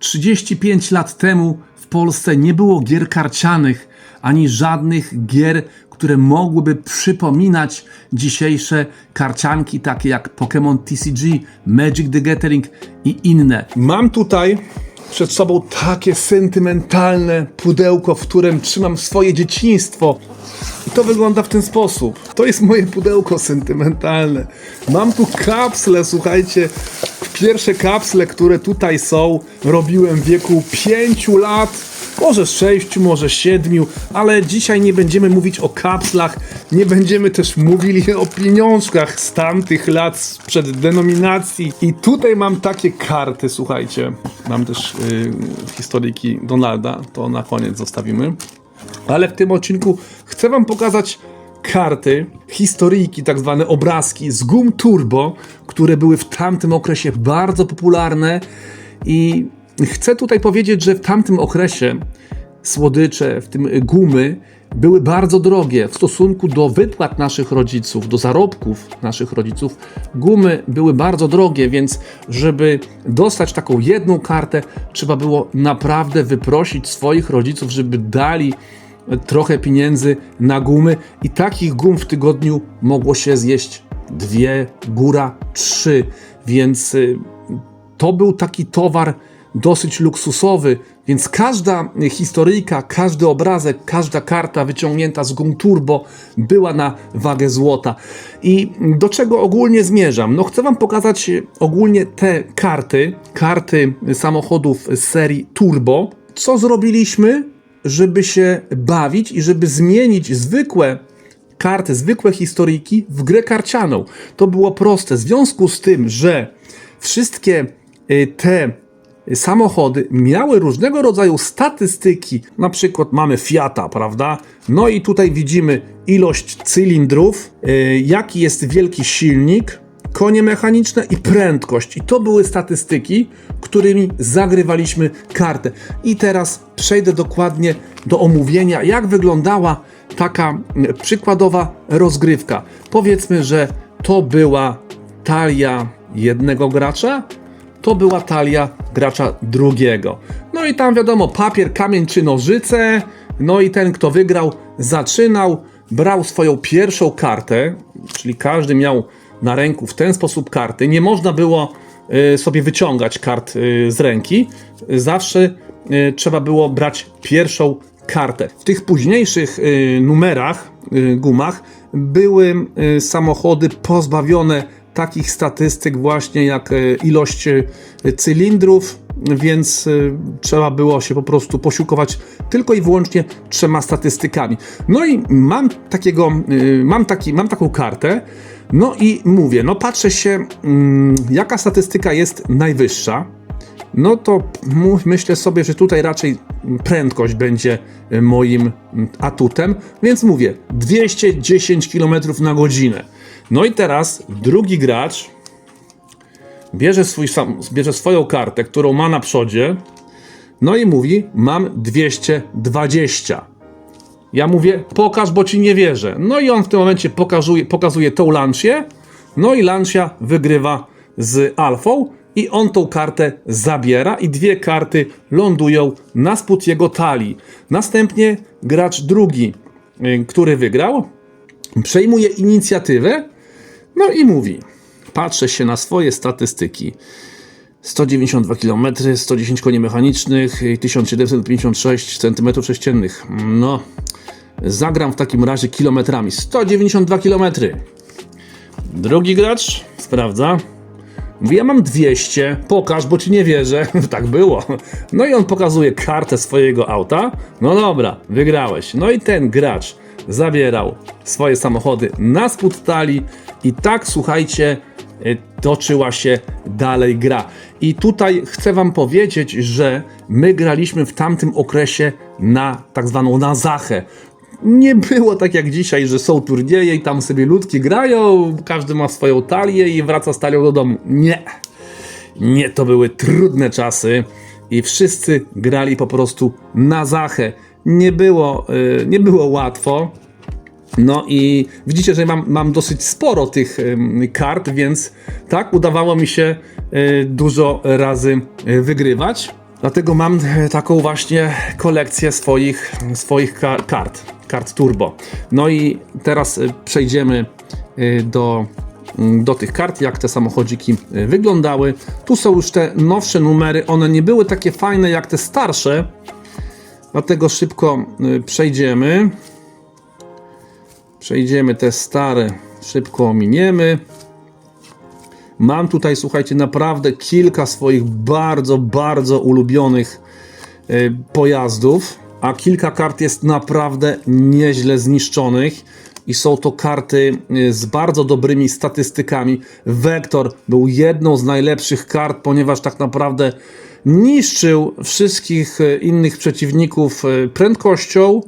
35 lat temu w Polsce nie było gier karcianych, ani żadnych gier, które mogłyby przypominać dzisiejsze karcianki, takie jak Pokémon TCG, Magic the Gathering i inne. Mam tutaj przed sobą takie sentymentalne pudełko, w którym trzymam swoje dzieciństwo. I to wygląda w ten sposób. To jest moje pudełko sentymentalne. Mam tu kapsle, słuchajcie. Pierwsze kapsle, które tutaj są, robiłem w wieku 5 lat. Może 6, może 7, ale dzisiaj nie będziemy mówić o kapslach, nie będziemy też mówili o pieniążkach z tamtych lat, sprzed denominacji. I tutaj mam takie karty, słuchajcie. Mam też yy, historyjki Donalda, to na koniec zostawimy. Ale w tym odcinku chcę Wam pokazać karty, historyjki, tak zwane obrazki z gum turbo, które były w tamtym okresie bardzo popularne i chcę tutaj powiedzieć, że w tamtym okresie słodycze, w tym gumy, były bardzo drogie w stosunku do wypłat naszych rodziców, do zarobków naszych rodziców. Gumy były bardzo drogie, więc żeby dostać taką jedną kartę, trzeba było naprawdę wyprosić swoich rodziców, żeby dali trochę pieniędzy na gumy i takich gum w tygodniu mogło się zjeść dwie, góra trzy, więc y, to był taki towar dosyć luksusowy, więc każda historyjka, każdy obrazek, każda karta wyciągnięta z gum turbo była na wagę złota. I do czego ogólnie zmierzam? No chcę wam pokazać ogólnie te karty, karty samochodów z serii turbo. Co zrobiliśmy, żeby się bawić i żeby zmienić zwykłe karty, zwykłe historyjki w grę karcianą. To było proste. W związku z tym, że wszystkie y, te samochody miały różnego rodzaju statystyki. Na przykład mamy Fiata, prawda? No i tutaj widzimy ilość cylindrów, y, jaki jest wielki silnik, konie mechaniczne i prędkość. I to były statystyki, którymi zagrywaliśmy kartę. I teraz przejdę dokładnie do omówienia, jak wyglądała taka mm, przykładowa rozgrywka. Powiedzmy, że to była talia jednego gracza, to była talia gracza drugiego. No i tam wiadomo, papier, kamień czy nożyce. No i ten, kto wygrał, zaczynał, brał swoją pierwszą kartę, czyli każdy miał na ręku w ten sposób karty. Nie można było y, sobie wyciągać kart y, z ręki. Zawsze y, trzeba było brać pierwszą kartę. W tych późniejszych numerach, gumach, były samochody pozbawione takich statystyk właśnie jak ilość cylindrów, więc trzeba było się po prostu posiłkować tylko i wyłącznie trzema statystykami. No i mam takiego, mam, taki, mam taką kartę, no i mówię, no patrzę się, mm, jaka statystyka jest najwyższa. No to myślę sobie, że tutaj raczej prędkość będzie moim atutem, więc mówię 210 km na godzinę. No i teraz drugi gracz bierze, swój, bierze swoją kartę, którą ma na przodzie, no i mówi: Mam 220. Ja mówię, pokaż, bo ci nie wierzę. No i on w tym momencie pokazuje, pokazuje tą Lancię. No i Lancia wygrywa z Alfą i on tą kartę zabiera i dwie karty lądują na spód jego talii. Następnie gracz drugi, y, który wygrał, przejmuje inicjatywę, no i mówi, patrzę się na swoje statystyki. 192 km, 110 koni mechanicznych i 1756 cm3. No, zagram w takim razie kilometrami. 192 km. Drugi gracz sprawdza. Mówi, ja mam 200, pokaż, bo ci nie wierzę. tak było. No i on pokazuje kartę swojego auta. No dobra, wygrałeś. No i ten gracz zabierał swoje samochody na spód talii i tak, słuchajcie, toczyła się dalej gra. I tutaj chcę wam powiedzieć, że my graliśmy w tamtym okresie na tak zwaną na zachę. Nie było tak jak dzisiaj, że są turnieje i tam sobie ludki grają, każdy ma swoją talię i wraca z talią do domu. Nie. Nie, to były trudne czasy i wszyscy grali po prostu na zachę. Nie było, yy, nie było łatwo. No i widzicie, że mam, mam dosyć sporo tych kart, więc tak, udawało mi się y, dużo razy y, wygrywać. Dlatego mam e, taką właśnie kolekcję swoich, swoich ka- kart, kart turbo. No i teraz e, przejdziemy e, do, mm, do tych kart, jak te samochodziki e, wyglądały. Tu są już te nowsze numery, one nie były takie fajne jak te starsze, dlatego szybko e, przejdziemy. Przejdziemy te stare, szybko ominiemy. Mam tutaj, słuchajcie, naprawdę kilka swoich bardzo, bardzo ulubionych y, pojazdów, a kilka kart jest naprawdę nieźle zniszczonych. I są to karty y, z bardzo dobrymi statystykami. Vector był jedną z najlepszych kart, ponieważ tak naprawdę niszczył wszystkich y, innych przeciwników prędkością,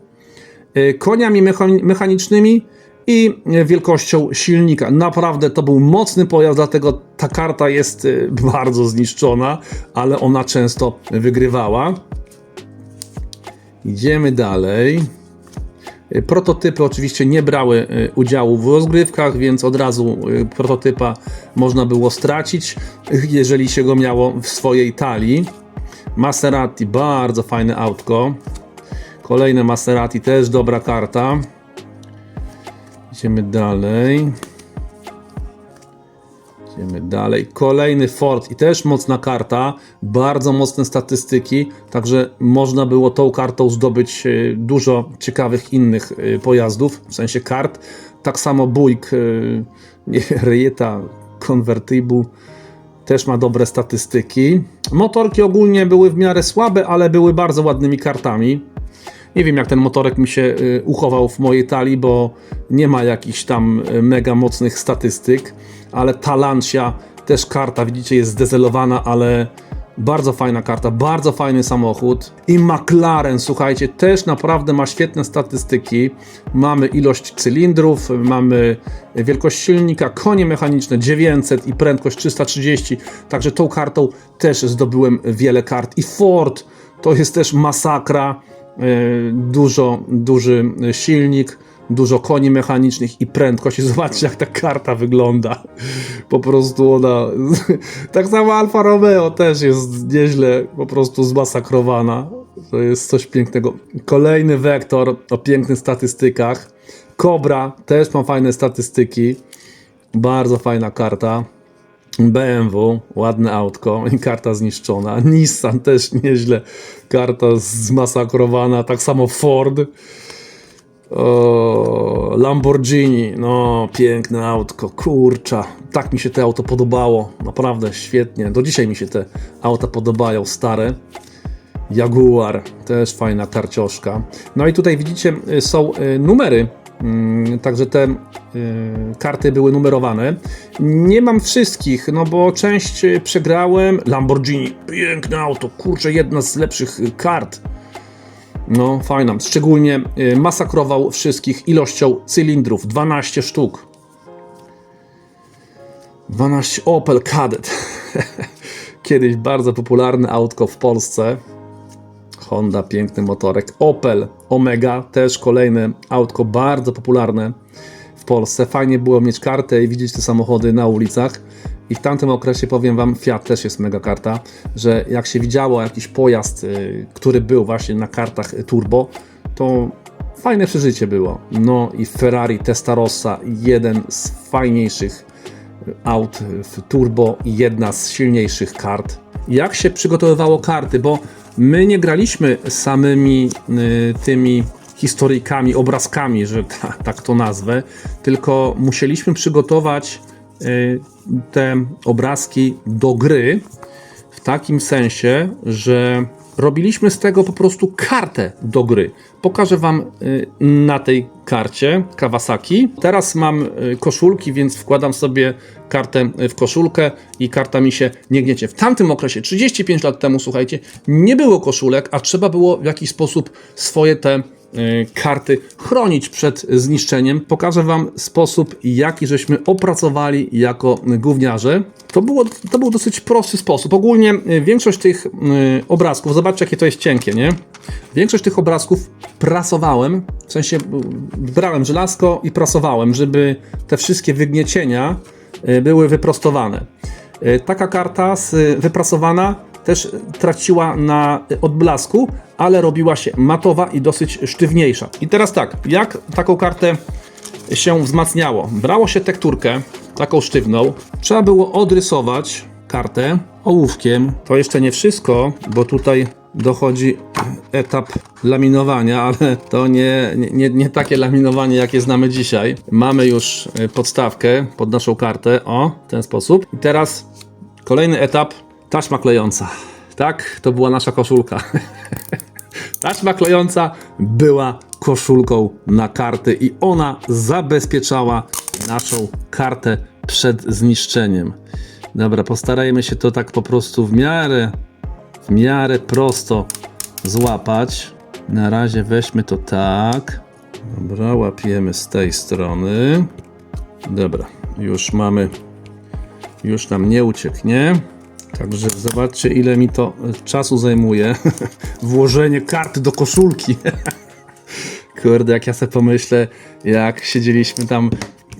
koniami mechani- mechanicznymi i y, wielkością silnika. Naprawdę to był mocny pojazd, dlatego ta karta jest y, bardzo zniszczona, ale ona często wygrywała. Idziemy dalej. Y, Prototypy oczywiście nie brały y, udziału w rozgrywkach, więc od razu y, prototypa można było stracić, y, jeżeli się go miało w swojej talii. Maserati, bardzo fajne autko. Kolejne Maserati, też dobra karta. Idziemy dalej. Idziemy dalej. Kolejny Ford i też mocna karta, bardzo mocne statystyki, także można było tą kartą zdobyć e, dużo ciekawych innych e, pojazdów, w sensie kart. Tak samo Buick, e, Rejeta Convertible też ma dobre statystyki. Motorki ogólnie były w miarę słabe, ale były bardzo ładnymi kartami. Nie wiem, jak ten motorek mi się y, uchował w mojej talii, bo nie ma jakichś tam y, mega mocnych statystyk, ale ta Lancia też karta, widzicie, jest zdezelowana, ale bardzo fajna karta, bardzo fajny samochód. I McLaren, słuchajcie, też naprawdę ma świetne statystyki. Mamy ilość cylindrów, mamy wielkość silnika, konie mechaniczne 900 i prędkość 330, także tą kartą też zdobyłem wiele kart. I Ford to jest też masakra. E, dużo, duży silnik, dużo koni mechanicznych i prędkość. Zobaczcie, jak ta karta wygląda. Po prostu ona. Tak samo Alfa Romeo też jest nieźle po prostu zmasakrowana. To jest coś pięknego. Kolejny wektor o pięknych statystykach. Cobra też ma fajne statystyki. Bardzo fajna karta. BMW, ładne autko karta zniszczona. Nissan też nieźle, karta zmasakrowana. Tak samo Ford. O, Lamborghini, no piękne autko, kurcza. Tak mi się to auto podobało, naprawdę świetnie. Do dzisiaj mi się te auta podobają, stare. Jaguar, też fajna karcioszka. No i tutaj widzicie, y, są y, numery, także te y, karty były numerowane. Nie mam wszystkich, no bo część y, przegrałem. Lamborghini, piękne auto, kurczę, jedna z lepszych y, kart. No, fajna. Szczególnie masakrował wszystkich ilością cylindrów 12 sztuk. 12 Opel Kadett. Kiedyś bardzo popularne autko w Polsce. Honda, piękny motorek. Opel Omega, też kolejne autko bardzo popularne w Polsce. Fajnie było mieć kartę i widzieć te samochody na ulicach. I w tamtym okresie powiem Wam, Fiat też jest mega karta, że jak się widziało jakiś pojazd, y, który był właśnie na kartach turbo, to fajne przeżycie było. No i Ferrari Testarossa, jeden z fajniejszych aut w turbo i jedna z silniejszych kart. Jak się przygotowywało karty, bo my nie graliśmy samymi y, tymi historyjkami, obrazkami, że ta, tak to nazwę, tylko musieliśmy przygotować y, te obrazki do gry w takim sensie, że robiliśmy z tego po prostu kartę do gry. Pokażę Wam y, na tej karcie Kawasaki. Teraz mam y, koszulki, więc wkładam sobie kartę w koszulkę i karta mi się nie gniecie. W tamtym okresie, 35 lat temu, słuchajcie, nie było koszulek, a trzeba było w jakiś sposób swoje te karty chronić przed zniszczeniem. Pokażę Wam sposób, jaki żeśmy opracowali jako gówniarze. To, było, to był dosyć prosty sposób. Ogólnie y, większość tych y, obrazków, zobaczcie jakie to jest cienkie, nie? Większość tych obrazków prasowałem, w sensie brałem żelazko i prasowałem, żeby te wszystkie wygniecienia były wyprostowane. Taka karta wyprasowana też traciła na odblasku, ale robiła się matowa i dosyć sztywniejsza. I teraz tak, jak taką kartę się wzmacniało? Brało się tekturkę, taką sztywną, trzeba było odrysować kartę ołówkiem. To jeszcze nie wszystko, bo tutaj dochodzi etap laminowania, ale to nie, nie, nie takie laminowanie, jakie znamy dzisiaj. Mamy już y, podstawkę pod naszą kartę, o, w ten sposób. I teraz kolejny etap, taśma klejąca. Tak, to była nasza koszulka. Taśma klejąca była koszulką na karty i ona zabezpieczała naszą kartę przed zniszczeniem. Dobra, postarajmy się to tak po prostu w miarę, w miarę prosto złapać. Na razie weźmy to tak. Dobra, łapiemy z tej strony. Dobra, już mamy, już nam nie ucieknie. Także zobaczcie, ile mi to czasu zajmuje. Włożenie karty do koszulki. Kurde, jak ja sobie pomyślę, jak siedzieliśmy tam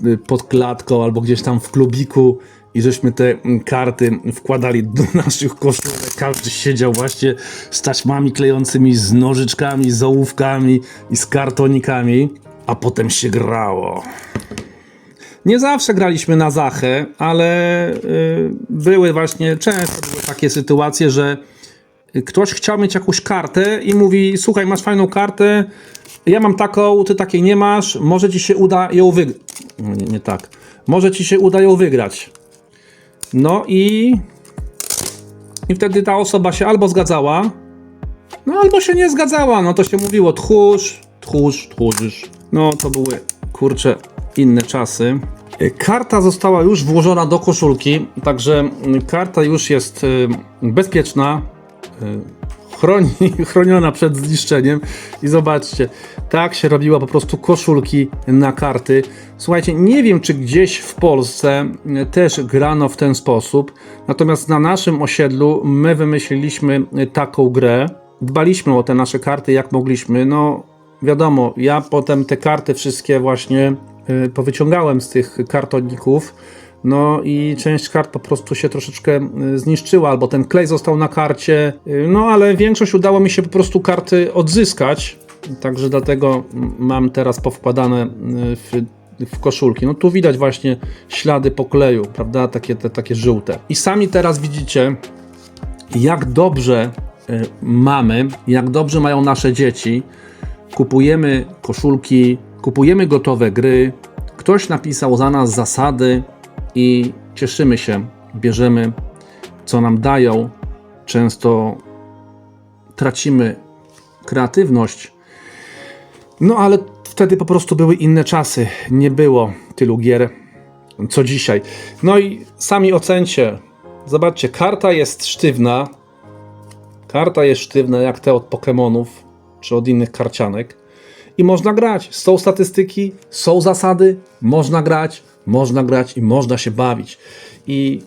y, pod klatką albo gdzieś tam w klubiku i żeśmy te mm, karty wkładali do naszych koszulek. Każdy siedział właśnie z taśmami klejącymi, z nożyczkami, z ołówkami i z kartonikami, a potem się grało. Nie zawsze graliśmy na Zachę, ale y, były właśnie, często były takie sytuacje, że ktoś chciał mieć jakąś kartę i mówi: Słuchaj, masz fajną kartę, ja mam taką, ty takiej nie masz, może ci się uda ją wygrać. No, nie, nie tak. Może ci się uda ją wygrać. No i. I wtedy ta osoba się albo zgadzała, no albo się nie zgadzała. No to się mówiło: tchórz, tchórz, tchórzysz. No to były kurcze inne czasy. Y, Karta została już włożona do koszulki, także y, karta już jest y, bezpieczna, y, chroni, chroniona przed zniszczeniem. I zobaczcie, tak się robiła po prostu koszulki na karty. Słuchajcie, nie wiem, czy gdzieś w Polsce też grano w ten sposób, natomiast na naszym osiedlu my wymyśliliśmy taką grę. Dbaliśmy o te nasze karty jak mogliśmy. No, wiadomo, ja potem te karty wszystkie właśnie powyciągałem z tych kartoników. No i część kart po prostu się troszeczkę y, zniszczyła, albo ten klej został na karcie. Y, No ale większość udało mi się po prostu karty odzyskać. Także dlatego mam teraz powkładane y, w, w koszulki. No tu widać właśnie ślady pokleju, prawda? Takie, te, takie żółte. I sami teraz widzicie, jak dobrze y, mamy, jak dobrze mają nasze dzieci. Kupujemy koszulki, kupujemy gotowe gry. Ktoś napisał za nas zasady i cieszymy się, bierzemy, co nam dają. Często tracimy kreatywność. No ale wtedy po prostu były inne czasy. Nie było tylu gier co dzisiaj. No i sami ocencie. Zobaczcie, karta jest sztywna. Karta jest sztywna jak te od Pokémonów czy od innych karcianek. I można grać. Są statystyki, są zasady, można grać, można grać i można się bawić. I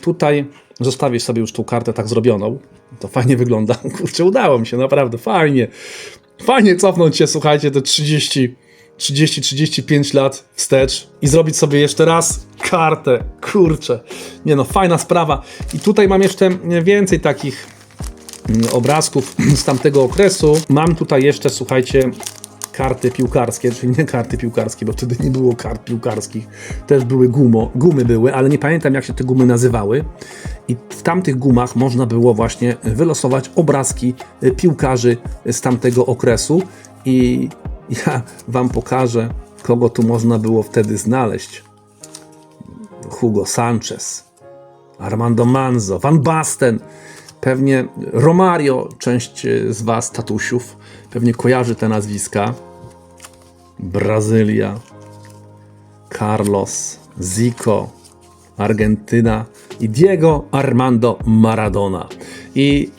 tutaj zostawię sobie już tą kartę tak zrobioną. To fajnie wygląda. Kurczę, udało mi się, naprawdę fajnie. Fajnie cofnąć się, słuchajcie, te 30, 30-35 lat wstecz i zrobić sobie jeszcze raz kartę. Kurczę. Nie no, fajna sprawa. I tutaj mam jeszcze więcej takich mm, obrazków z tamtego okresu. Mam tutaj jeszcze, słuchajcie, karty piłkarskie, czyli nie karty piłkarskie, bo wtedy nie było kart piłkarskich. Też były gumo, gumy były, ale nie pamiętam jak się te gumy nazywały. I w tamtych gumach można było właśnie wylosować obrazki y, piłkarzy z tamtego okresu. I ja wam pokażę, kogo tu można było wtedy znaleźć. Hugo Sanchez, Armando Manzo, Van Basten, pewnie Romario, część e, z Was, tatusiów, pewnie kojarzy te nazwiska. Brazylia, Carlos, Zico, Argentyna i Diego Armando Maradona. I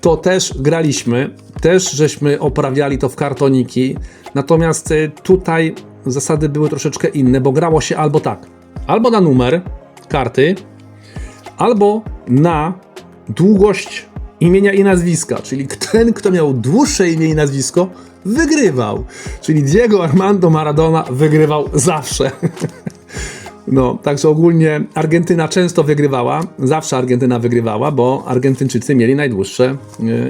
to też graliśmy, też żeśmy oprawiali to w kartoniki, natomiast e, tutaj zasady były troszeczkę inne, bo grało się albo tak, albo na numer karty, albo na długość imienia i nazwiska, czyli ten, kto miał dłuższe imię i nazwisko, wygrywał. Czyli Diego Armando Maradona wygrywał zawsze. No, także ogólnie Argentyna często wygrywała, zawsze Argentyna wygrywała, bo Argentyńczycy mieli najdłuższe e,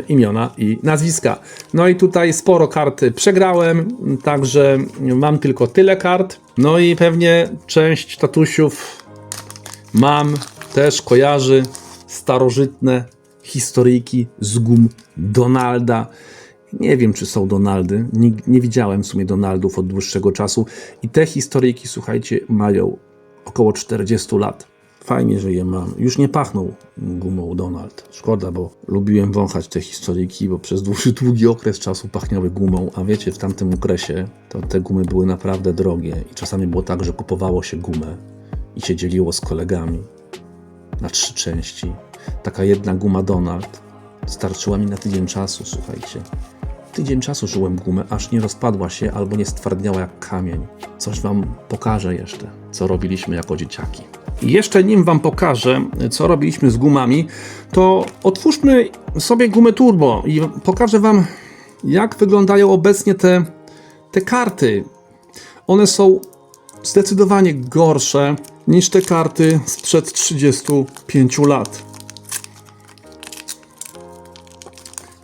imiona i nazwiska. No i tutaj sporo kart przegrałem, także mam tylko tyle kart. No i pewnie część tatusiów mam, też kojarzy starożytne historyjki z gum Donalda. Nie wiem, czy są Donaldy. Nie, nie widziałem w sumie Donaldów od dłuższego czasu. I te historyjki, słuchajcie, mają około 40 lat. Fajnie, że je mam. Już nie pachną gumą Donald. Szkoda, bo lubiłem wąchać te historyjki, bo przez dłuższy, długi okres czasu pachniały gumą. A wiecie, w tamtym okresie to te gumy były naprawdę drogie. I czasami było tak, że kupowało się gumę i się dzieliło z kolegami na trzy części. Taka jedna guma Donald starczyła mi na tydzień czasu, słuchajcie. Tydzień czasu żyłem gumę, aż nie rozpadła się albo nie stwardniała jak kamień. Coś wam pokażę jeszcze, co robiliśmy jako dzieciaki. I jeszcze nim wam pokażę, co robiliśmy z gumami, to otwórzmy sobie gumę turbo i pokażę wam, jak wyglądają obecnie te, te karty. One są zdecydowanie gorsze niż te karty sprzed 35 lat.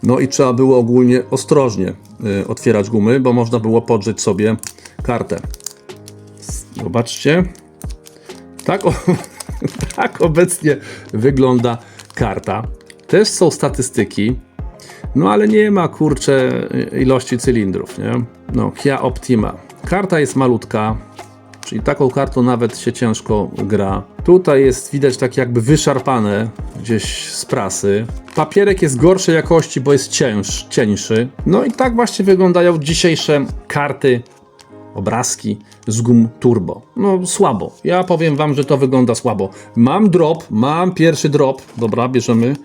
No i trzeba było ogólnie ostrożnie y, otwierać gumy, bo można było podrzeć sobie kartę. Zobaczcie. Tak, o, tak obecnie wygląda karta. Też są statystyki, no ale nie ma kurczę ilości cylindrów, nie? No, Kia Optima. Karta jest malutka, czyli taką kartą nawet się ciężko gra. Tutaj jest widać tak jakby wyszarpane gdzieś z prasy. Papierek jest gorszej jakości, bo jest cięż, cieńszy. No i tak właśnie wyglądają dzisiejsze karty, obrazki z gum turbo. No słabo. Ja powiem wam, że to wygląda słabo. Mam drop, mam pierwszy drop. Dobra, bierzemy.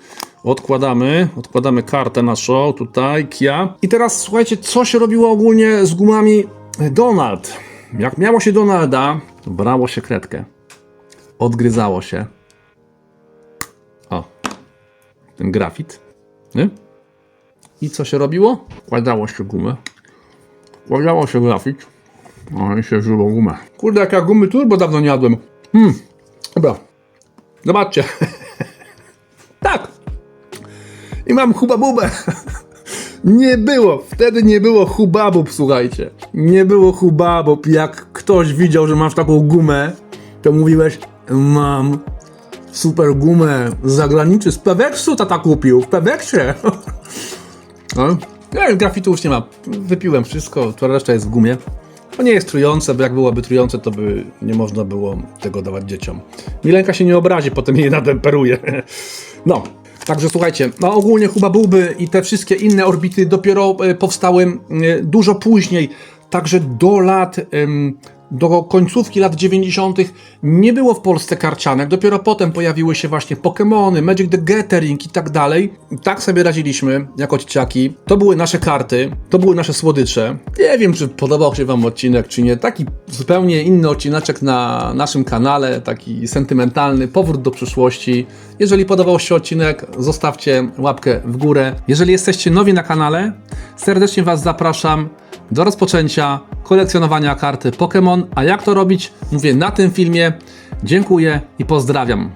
Odkładamy, odkładamy kartę naszą tutaj, Kia. I teraz słuchajcie, co się robiło ogólnie z gumami Donald. Jak miało się Donalda, brało się kredkę. Odgryzało się. O, ten grafit. Nie? I co się robiło? Kładało się gumę. Kładało się grafit. No i się żyło gumę. Kurde, jak ja gumy turbo dawno nie jadłem. Hmm, dobra. Zobaczcie. tak. I mam hubabubę. Nie było, wtedy nie było hubabub, słuchajcie. Nie było hubabub. Jak ktoś widział, że masz taką gumę, to mówiłeś, mam super gumę z z Peweksu tata kupił, w Peweksie. No, grafitu już nie ma. Wypiłem wszystko, to reszta jest w gumie. To nie jest trujące, bo jak byłoby trujące, to by nie można było tego dawać dzieciom. Milenka się nie obrazi, potem je natemperuje. No, także słuchajcie, no ogólnie Hubabuby i te wszystkie inne orbity dopiero e, powstały e, dużo później. Także do lat, do końcówki lat 90. nie było w Polsce karcianek. Dopiero potem pojawiły się właśnie Pokémony, Magic the Gathering i tak dalej. Tak sobie radziliśmy jako dzieciaki. To były nasze karty, to były nasze słodycze. Nie wiem, czy podobał się Wam odcinek, czy nie. Taki zupełnie inny odcineczek na naszym kanale, taki sentymentalny, powrót do przyszłości. Jeżeli podobał się odcinek, zostawcie łapkę w górę. Jeżeli jesteście nowi na kanale, serdecznie Was zapraszam do rozpoczęcia kolekcjonowania karty Pokémon. A jak to robić? Mówię na tym filmie. Dziękuję i pozdrawiam.